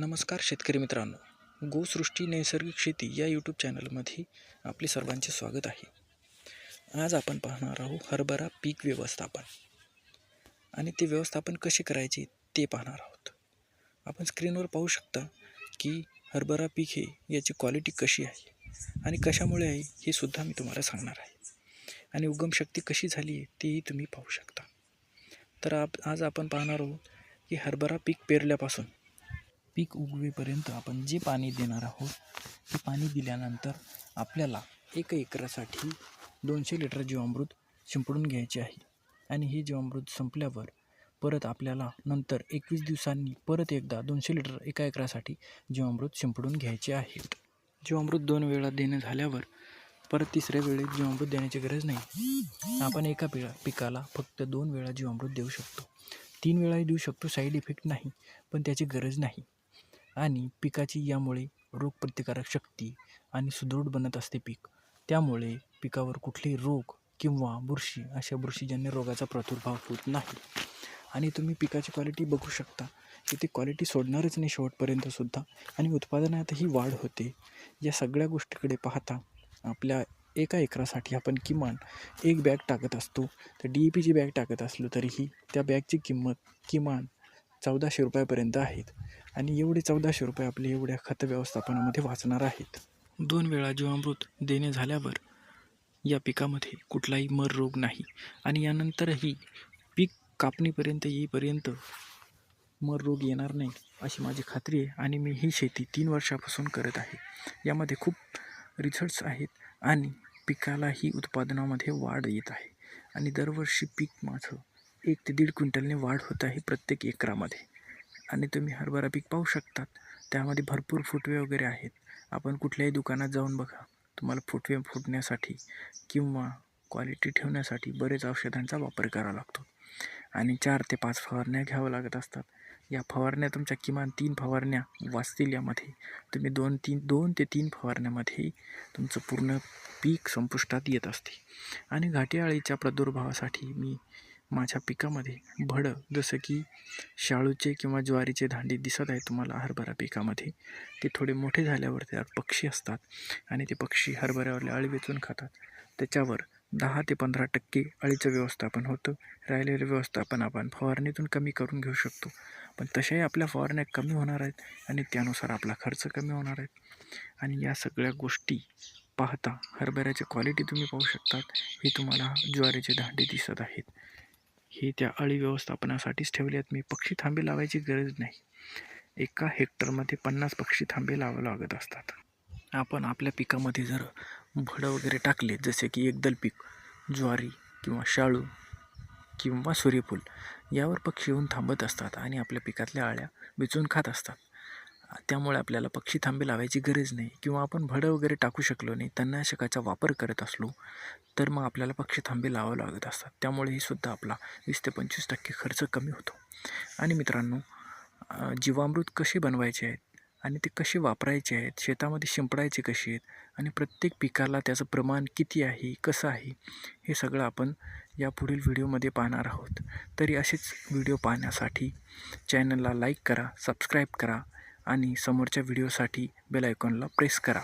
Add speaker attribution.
Speaker 1: नमस्कार शेतकरी मित्रांनो. गोसृष्टी नैसर्गिक शेती या यूट्यूब चॅनलमध्ये आपले सर्वांचे स्वागत आहे. आज आपण पाहणार आहोत हरभरा पीक व्यवस्थापन. आणि ते व्यवस्थापन कसे करायचे ते पाहणार आहोत. आपण स्क्रीनवर पाहू शकता की हरभरा पीक हे याची क्वालिटी कशी आहे आणि कशामुळे आहे हे सुद्धा मी तुम्हाला सांगणार आहे. आणि उगम शक्ती कशी झाली आहे तेही तुम्ही पाहू शकता. तर आप आज आपण पाहणार आहोत की हरभरा पीक पेरल्यापासून पीक उगवेपर्यंत आपण जे पाणी देणार आहोत ते पाणी दिल्यानंतर आपल्याला एक एकरासाठी दोनशे लिटर जीवामृत शिंपडून घ्यायचे आहे. आणि हे जीवामृत संपल्यावर परत आपल्याला नंतर एकवीस दिवसांनी परत एकदा दोनशे लिटर एका एकरासाठी जीवामृत शिंपडून घ्यायचे आहे. जीवामृत दोन वेळा देणे झाल्यावर परत तिसऱ्या वेळेत जीवामृत देण्याची गरज नाही. आपण एका पिळा पिकाला फक्त दोन वेळा जीवामृत देऊ शकतो. तीन वेळाही देऊ शकतो साईड इफेक्ट नाही पण त्याची गरज नाही. आणि पिकाची यामुळे रोगप्रतिकारक शक्ती आणि सुदृढ बनत असते पीक. त्यामुळे पिकावर कुठलेही रोग किंवा बुरशी अशा बुरशीजन्य रोगाचा प्रादुर्भाव होत नाही. आणि तुम्ही पिकाची क्वालिटी बघू शकता. की ती क्वालिटी सोडणारच नाही शेवटपर्यंत सुद्धा. आणि उत्पादनातही वाढ होते. या सगळ्या गोष्टीकडे पाहता आपल्या एका एकरासाठी आपण किमान एक बॅग टाकत असतो. तर डी ई पीची बॅग टाकत असलो तरीही त्या बॅगची किंमत किमान चौदाशे रुपयापर्यंत आहेत. आणि एवढे चौदाशे रुपये आपले एवढ्या खत व्यवस्थापनामध्ये वाचणार आहेत. दोन वेळा जीवामृत देणे झाल्यावर या पिकामध्ये कुठलाही मर रोग नाही. आणि यानंतरही पीक कापणीपर्यंत येईपर्यंत मर रोग येणार नाही अशी माझी खात्री आहे. आणि मी ही शेती तीन वर्षापासून करत आहे. यामध्ये खूप रिझल्ट्स आहेत आणि पिकालाही उत्पादनामध्ये वाढ येत आहे. आणि दरवर्षी पीक माझं एक ते दीड क्विंटलने वाढ होत आहे प्रत्येक एकरामध्ये. आणि तुम्ही हरभरा पीक पाहू शकतात. त्यामध्ये भरपूर फुटवे वगैरे आहेत. आपण कुठल्याही दुकानात जाऊन बघा. तुम्हाला फुटवे फुटण्यासाठी किंवा क्वालिटी ठेवण्यासाठी बरेच औषधांचा वापर करावा लागतो. आणि चार ते पाच फवारण्या घ्याव्या लागत असतात. या फवारण्या तुमच्या किमान तीन फवारण्या वाचतील यामध्ये. तुम्ही दोन तीन दोन ते तीन फवारण्यामध्ये तुमचं पूर्ण पीक संपुष्टात येत असते. आणि घाटी अळीच्या प्रादुर्भावासाठी मी माझ्या पिकामध्ये भडं जसं की शाळूचे किंवा ज्वारीचे धांडे दिसत आहेत तुम्हाला हरभरा पिकामध्ये. ते थोडे मोठे झाल्यावर त्यावर पक्षी असतात आणि ते पक्षी हरभऱ्यावरले अळी वेचून खातात. त्याच्यावर दहा ते पंधरा टक्के अळीचं व्यवस्थापन होतं. राहिलेलं व्यवस्थापन आपण फवारणीतून कमी करून घेऊ शकतो. पण तशाही आपल्या फवारण्या कमी होणार आहेत आणि त्यानुसार आपला खर्च कमी होणार आहे. आणि या सगळ्या गोष्टी पाहता हरभऱ्याची क्वालिटी तुम्ही पाहू शकतात. हे तुम्हाला ज्वारीचे धांडे दिसत आहेत. हे त्या अळी व्यवस्थापनासाठीच ठेवले आहेत मी पक्षी थांबे लावायची गरज नाही. एका हेक्टरमध्ये पन्नास पक्षी थांबे लावावं लागत असतात. आपण आपल्या पिकामध्ये जर भडं वगैरे टाकले जसे की एकदल पीक ज्वारी किंवा शाळू किंवा सूर्यफूल यावर पक्षी येऊन थांबत असतात आणि आपल्या पिकातल्या आळ्या वेचून खात असतात. त्यामुळे आपल्याला पक्षी थांबे लावायची गरज नाही किंवा आपण भडं वगैरे टाकू शकलो नाही तणनाशकाचा वापर करत असलो तर मग आपल्याला पक्षी थांबे लावावं लागत असतात. त्यामुळेही सुद्धा आपला वीस ते पंचवीस टक्के खर्च कमी होतो. आणि मित्रांनो जीवामृत कसे बनवायचे आहेत आणि ते कसे वापरायचे आहेत शेतामध्ये शिंपडायचे कसे आहेत आणि प्रत्येक पिकाला त्याचं प्रमाण किती आहे कसं आहे हे सगळं आपण या पुढील व्हिडिओमध्ये पाहणार आहोत. तरी असेच व्हिडिओ पाहण्यासाठी चॅनलला लाईक करा सबस्क्राईब करा आणि समोरच्या व्हिडिओसाठी बेल आयकॉनला प्रेस करा.